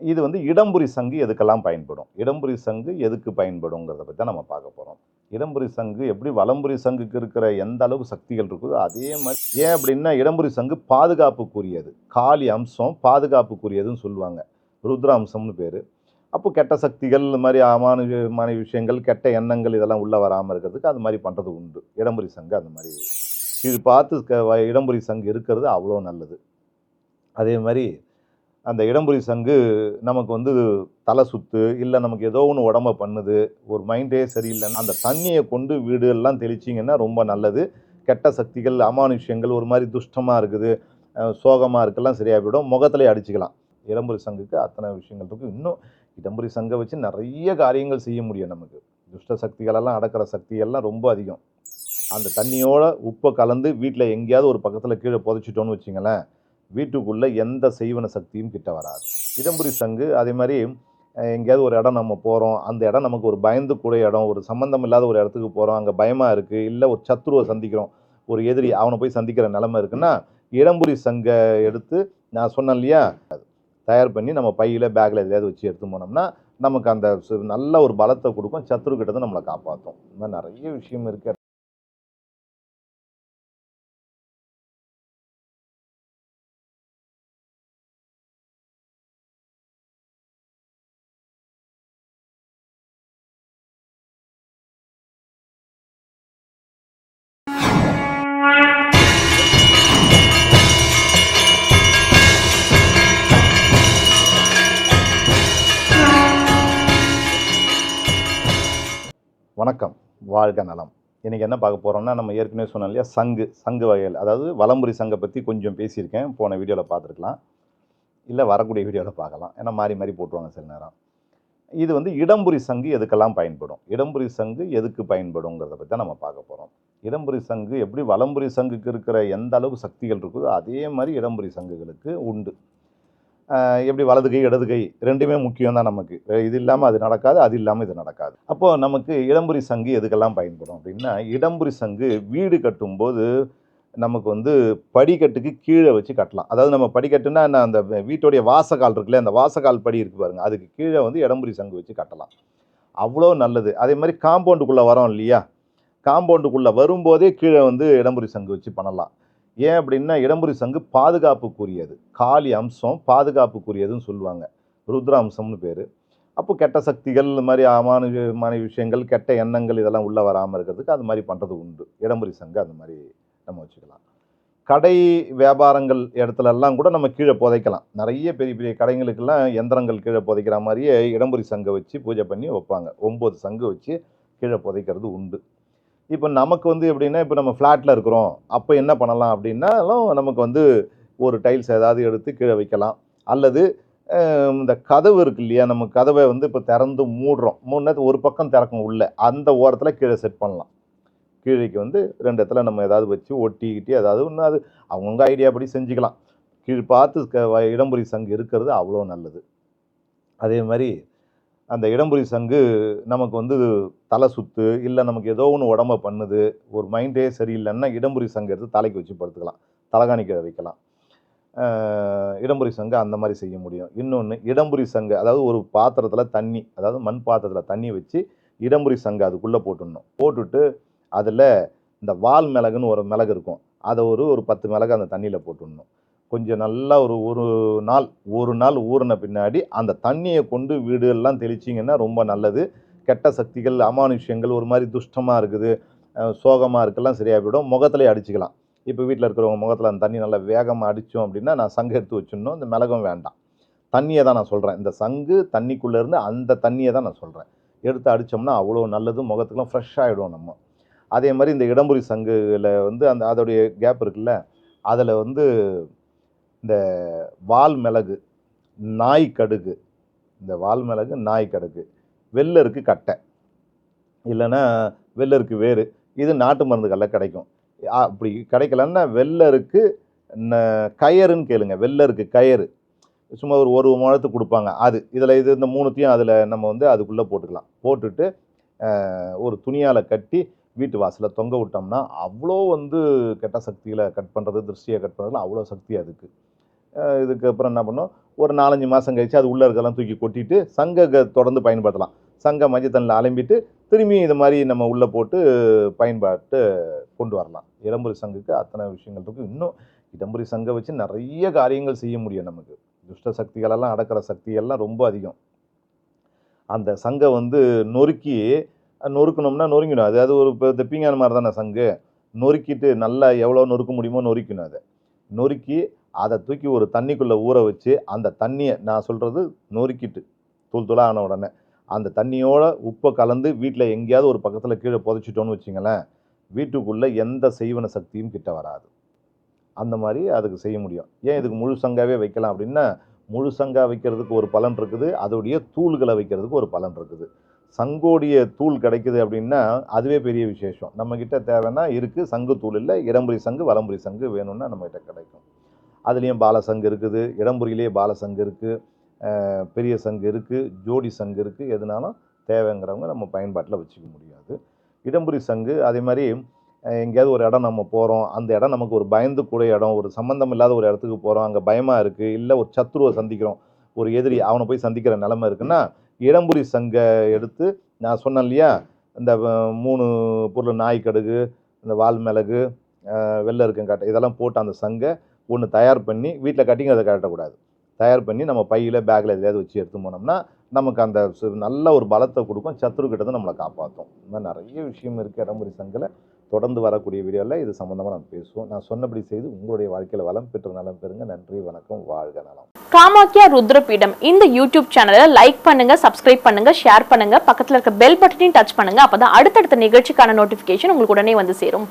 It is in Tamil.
இது வந்து இடம்புரி சங்கு எதுக்கெல்லாம் பயன்படும்? இடம்புரி சங்கு எதுக்கு பயன்படுங்கிறத பற்றி தான் நம்ம பார்க்க போகிறோம் இடம்புரி சங்கு எப்படி வலம்புரி சங்குக்கு இருக்கிற எந்த அளவுக்கு சக்திகள் இருக்குதோ அதே மாதிரி ஏன் அப்படின்னா இடம்புரி சங்கு பாதுகாப்புக்குரியது. காளி அம்சம் பாதுகாப்புக்குரியதுன்னு சொல்லுவாங்க. ருத்ராம்சம்னு பேர். அப்போ கெட்ட சக்திகள் இந்த மாதிரி அமானுஷமான விஷயங்கள் கெட்ட எண்ணங்கள் இதெல்லாம் உள்ளே வராமல் இருக்கிறதுக்கு அது மாதிரி பண்ணுறது உண்டு. இடம்புரி சங்கு அந்த மாதிரி. இது பார்த்து க- வ- இடம்புரி சங்கு இருக்கிறது அவ்வளோ நல்லது. அதே மாதிரி அந்த இடம்புரி சங்கு நமக்கு வந்து தலை சுத்து இல்லை நமக்கு ஏதோ ஒன்று உடம்ப பண்ணுது ஒரு மைண்டே சரியில்லைன்னா அந்த தண்ணியை கொண்டு வீடு எல்லாம் தெளிச்சிங்கன்னா ரொம்ப நல்லது. கெட்ட சக்திகள் அமானுஷ்யங்கள் ஒரு மாதிரி துஷ்டமாக இருக்குது சோகமாக இருக்கலாம் சரியாக போயிடும் முகத்திலே அடிச்சுக்கலாம். இடம்புரி சங்குக்கு அத்தனை விஷயங்கள் இருக்குது இன்னும் இடம்புரி சங்கை வச்சு நிறைய காரியங்கள் செய்ய முடியும் நமக்கு. துஷ்ட சக்திகளெல்லாம் அடக்கிற சக்தியெல்லாம் ரொம்ப அதிகம். அந்த தண்ணியோட உப்பை கலந்து வீட்டில் எங்கேயாவது ஒரு பக்கத்தில் கீழே புதைச்சிட்டோன்னு வச்சிங்களேன் வீட்டுக்குள்ளே எந்த செய்வன சக்தியும் கிட்ட வராது. இடம்புரி சங்கு அதே மாதிரி எங்கேயாவது ஒரு இடம் நம்ம போகிறோம் அந்த இடம் நமக்கு ஒரு பயந்து கூட இடம் ஒரு சம்மந்தம் இல்லாத ஒரு இடத்துக்கு போகிறோம் அங்கே பயமாக இருக்குது இல்லை ஒரு சத்ருவை சந்திக்கிறோம். ஒரு எதிரி அவனை போய் சந்திக்கிற நிலமை இருக்குன்னா இடம்புரி சங்கை எடுத்து நான் சொன்னேன் இல்லையா தயார் பண்ணி நம்ம பையில் பேக்கில் எதையாவது வச்சு எடுத்து போனோம்னா நமக்கு அந்த சு- நல்ல ஒரு பலத்தை கொடுக்கும். சத்ரு கிட்ட நம்மளை காப்பாற்றும் இந்த மாதிரி நிறைய விஷயம் இருக்குது வணக்கம். வாழ்க நலம். இன்றைக்கி என்ன பார்க்க போகிறோம்னா நம்ம ஏற்கனவே சொன்னோம் இல்லையா சங்கு சங்கு வகைகள். அதாவது வலம்புரி சங்கை பற்றி கொஞ்சம் பேசியிருக்கேன். போன வீடியோவில் பார்த்துருக்கலாம். இல்லை வரக்கூடிய வீடியோவில் பார்க்கலாம். ஏன்னா மாறி மாறி போட்டுருவாங்க சில நேரம். இது வந்து இடம்புரி சங்கு எதுக்கெல்லாம் பயன்படும்? இடம்புரி சங்கு எதுக்கு பயன்படுங்கிறத பற்றி தான் நம்ம பார்க்க போகிறோம் இடம்புரி சங்கு எப்படி வலம்புரி சங்குக்கு இருக்கிற எந்த அளவுக்கு சக்திகள் இருக்குதோ அதே மாதிரி இடம்புரி சங்குகளுக்கு உண்டு. எப்படி வலது கை இடது கை ரெண்டுமே முக்கியம் தான் நமக்கு இது இல்லாமல் அது நடக்காது அது இல்லாமல் இது நடக்காது. அப்போது நமக்கு இடம்புரி சங்கு எதுக்கெல்லாம் பயன்படும் அப்படின்னா இடம்புரி சங்கு வீடு கட்டும்போது நமக்கு வந்து படிக்கட்டுக்கு கீழே வச்சு கட்டலாம். அதாவது நம்ம படிக்கட்டுன்னா என்ன அந்த வீட்டுடைய வாசக்கால் இருக்குல்ல அந்த வாசக்கால் படி இருக்கு பாருங்க. அதுக்கு கீழே வந்து இடம்புரி சங்கு வச்சு கட்டலாம். அவ்வளோ நல்லது. அதே மாதிரி காம்பவுண்டுக்குள்ளே வரோம் இல்லையா? காம்பவுண்டுக்குள்ளே வரும்போதே கீழே வந்து இடம்புரி சங்கு வச்சு பண்ணலாம். ஏன் அப்படின்னா இடம்புரி சங்கு பாதுகாப்புக்குரியது. காளி அம்சம் பாதுகாப்புக்குரியதுன்னு சொல்லுவாங்க. ருத்ர அம்சம்னு பேர். அப்போ கெட்ட சக்திகள் இந்த மாதிரி அமானுஷமான விஷயங்கள் கெட்ட எண்ணங்கள் இதெல்லாம் உள்ளே வராமல் இருக்கிறதுக்கு அது மாதிரி பண்ணுறது உண்டு. இடம்புரி சங்கு அந்த மாதிரி நம்ம வச்சுக்கலாம். கடை வியாபாரங்கள் இடத்துலலாம் கூட நம்ம கீழே புதைக்கலாம். நிறைய பெரிய பெரிய கடைங்களுக்கெல்லாம் எந்திரங்கள் கீழே புதைக்கிற மாதிரியே இடம்புரி சங்கை வச்சு பூஜை பண்ணி வைப்பாங்க. ஒம்பது சங்கு வச்சு கீழே புதைக்கிறது உண்டு. இப்போ நமக்கு வந்து எப்படின்னா இப்போ நம்ம ஃப்ளாட்டில் இருக்கிறோம். அப்போ என்ன பண்ணலாம் அப்படின்னாலும் நமக்கு வந்து ஒரு டைல்ஸ் ஏதாவது எடுத்து கீழே வைக்கலாம். அல்லது இந்த கதவு இருக்கு இல்லையா நம்ம கதவை வந்து இப்போ திறந்து மூடுறோம். மூணு ஒரு பக்கம் திறக்கும் உள்ள அந்த ஓரத்தில் கீழே செட் பண்ணலாம். கீழேக்கு வந்து ரெண்டு இடத்துல நம்ம ஏதாவது வச்சு ஒட்டிக்கிட்டு ஏதாவது ஒன்று அது அவங்கவுங்க ஐடியா படி செஞ்சுக்கலாம். கீழ் பார்த்து க- வ- இடம்புரி சங்கு இருக்கிறது அவ்வளோ நல்லது. அதே மாதிரி அந்த இடம்புரி சங்கு நமக்கு வந்து தலை சுத்து இல்லை நமக்கு ஏதோ ஒன்று உடம்ப பண்ணுது ஒரு மைண்டே சரியில்லைன்னா இடம்புரி சங்கு எடுத்து தலைக்கு வச்சு படுத்துக்கலாம் தலகாணி வைக்கலாம். இடம்புரி சங்கு அந்த மாதிரி செய்ய முடியும். இன்னொன்று இடம்புரி சங்கு அதாவது ஒரு பாத்திரத்தில் தண்ணி அதாவது மண் பாத்திரத்தில் தண்ணி வச்சு இடம்புரி சங்கு அதுக்குள்ளே போட்டுடணும். போட்டுட்டு அதில் இந்த வால் மிளகுன்னு ஒரு மிளகு இருக்கும். அதை ஒரு ஒரு பத்து மிளகு அந்த தண்ணியில் போட்டுடணும். கொஞ்சம் நல்லா ஒரு ஒரு நாள் ஒரு நாள் ஊறின பின்னாடி அந்த தண்ணியை கொண்டு வீடு எல்லாம் தெளிச்சிங்கன்னா ரொம்ப நல்லது. கெட்ட சக்திகள் அமானுஷ்யங்கள் ஒரு மாதிரி துஷ்டமாக இருக்குது. சோகமாக இருக்கலாம் சரியாக போயிடும். முகத்திலே அடிச்சுக்கலாம். இப்போ வீட்டில் இருக்கிறவங்க முகத்தில் அந்த தண்ணி நல்லா வேகமாக அடித்தோம் அப்படின்னா நான் சங்கு எடுத்து வச்சிடணும். இந்த மிளகும் வேண்டாம். தண்ணியை தான் நான் சொல்கிறேன் இந்த சங்கு தண்ணிக்குள்ளே இருந்து அந்த தண்ணியை தான் நான் சொல்கிறேன் எடுத்து அடித்தோம்னா அவ்வளோ நல்லது முகத்துக்குலாம் ஃப்ரெஷ் ஆகிடும் நம்ம. அதே மாதிரி இந்த இடம்புரி சங்குல வந்து அந்த அதோடைய கேப் இருக்குல்ல அதில் வந்து இந்த வால் மிளகு நாய் கடுகு. இந்த வால் மிளகு நாய் கடுகு. வெள்ளருக்கு கட்டை. இல்லைன்னா வெள்ளருக்கு வேறு இது நாட்டு மருந்துகளில் கிடைக்கும். அப்படி கிடைக்கலன்னா வெள்ளருக்கு ந- கயறுன்னு கேளுங்க. வெள்ளருக்கு கயறு. சும்மா ஒரு ஒரு முழத்துக்கு கொடுப்பாங்க. அது இதில் இது இந்த மூணுத்தையும் அதில் நம்ம வந்து அதுக்குள்ளே போட்டுக்கலாம். போட்டுட்டு ஒரு துணியால் கட்டி வீட்டு வாசலில் தொங்க விட்டோம்னா அவ்வளோ வந்து கெட்ட சக்திகளை கட் பண்ணுறது திருஷ்டியை கட் பண்ணுறதுல அவ்வளோ சக்தி அதுக்கு. இதுக்கப்புறம் என்ன பண்ணோம்? ஒரு நாலஞ்சு மாதம் கழித்து அது உள்ளே இருக்கலாம் தூக்கி கொட்டிட்டு சங்க தொடர்ந்து பயன்படுத்தலாம். சங்க மஞ்சள் அலம்பிட்டு திரும்பி இது மாதிரி நம்ம உள்ளே போட்டு பயன்பாட்டு கொண்டு வரலாம். இடம்புரி சங்குக்கு அத்தனை விஷயங்கள் இருக்குது இன்னும் இடம்புரி சங்கை வச்சு நிறைய காரியங்கள் செய்ய முடியும் நமக்கு. துஷ்ட சக்திகளெல்லாம் அடக்கிற சக்தியெல்லாம் ரொம்ப அதிகம். அந்த சங்கை வந்து நொறுக்கி நொறுக்கணும்னா நொறுங்கிடும். அது அது ஒரு இப்போ இந்த மாதிரி தானே சங்கு. நொறுக்கிட்டு நல்லா எவ்வளோ நொறுக்க முடியுமோ நொறுக்கணும் அதை. நொறுக்கி அதை தூக்கி ஒரு தண்ணிக்குள்ளே ஊற வச்சு அந்த தண்ணியை நான் சொல்கிறது நொறுக்கிட்டு தூள் தூளாக ஆன உடனே. அந்த தண்ணியோட உப்பை கலந்து வீட்டில் எங்கேயாவது ஒரு பக்கத்தில் கீழே புதைச்சிட்டோன்னு வச்சிங்களேன் வீட்டுக்குள்ளே எந்த செய்வன சக்தியும் கிட்ட வராது. அந்த மாதிரி அதுக்கு செய்ய முடியும். ஏன் இதுக்கு முழு சங்காவே வைக்கலாம் அப்படின்னா முழு சங்கா வைக்கிறதுக்கு ஒரு பலன் இருக்குது அதோடைய தூள்களை வைக்கிறதுக்கு ஒரு பலன் இருக்குது. சங்கோடைய தூள் கிடைக்குது அப்படின்னா அதுவே பெரிய விசேஷம். நம்மக்கிட்ட தேவைன்னா இருக்குது சங்கு தூள் இல்லை இடம்புரி சங்கு வலம்புரி சங்கு வேணும்னா நம்மகிட்ட கிடைக்கும். அதுலேயும் பாலசங்கு இருக்குது இடம்புரியிலேயே பாலசங்கு இருக்குது பெரிய சங்கு இருக்குது ஜோடி சங்கு இருக்குது எதுனாலும் தேவைங்கிறவங்க நம்ம பயன்பாட்டில் வச்சுக்க முடியாது. இடம்புரி சங்கு அதே மாதிரி எங்கேயாவது ஒரு இடம் நம்ம போகிறோம் அந்த இடம் நமக்கு ஒரு பயந்து கூட இடம் ஒரு சம்மந்தம் இல்லாத ஒரு இடத்துக்கு போகிறோம் அங்கே பயமாக இருக்குது இல்லை ஒரு சத்ருவை சந்திக்கிறோம் ஒரு எதிரி அவனை போய் சந்திக்கிற நிலமை இருக்குன்னா இடம்புரி சங்கை எடுத்து நான் சொன்னேன் இல்லையா இந்த மூணு பொருள் நாய் கடுகு இந்த வால் மிளகு வெள்ளை இருக்கங்காட்டை இதெல்லாம் போட்டு அந்த சங்கை ஒன்று தயார் பண்ணி வீட்டில் கட்டிங்க அதை கட்டக்கூடாது தயார் பண்ணி நம்ம பையில் பேக்கில் எதையாவது வச்சு எடுத்து போனோம்னா நமக்கு அந்த சு- நல்ல ஒரு பலத்தை கொடுக்கும். சத்ரு கிட்ட நம்மளை காப்பாற்றும் இந்த மாதிரி நிறைய விஷயம் இருக்குது இடமுறை சங்கில் தொடர்ந்து வரக்கூடிய வீடியோவில் இது சம்மந்தமாக நம்ம பேசுவோம். நான் சொன்னபடி செய்து உங்களுடைய வாழ்க்கையில் வளம் பெற்று நலம் பெறுங்க. நன்றி வணக்கம் வாழ்க நலம். காமாக்கியா ருத்ரபீடம். இந்த யூடியூப் சேனலை லைக் பண்ணுங்க சப்ஸ்கிரைப் பண்ணுங்க ஷேர் பண்ணுங்க. பக்கத்தில் இருக்க பெல் பட்டனையும் டச் பண்ணுங்க. அப்பதான் அடுத்தடுத்த நிகழ்ச்சிக்கான நோட்டிபிகேஷன் உங்களுக்கு உடனே வந்து சேரும்.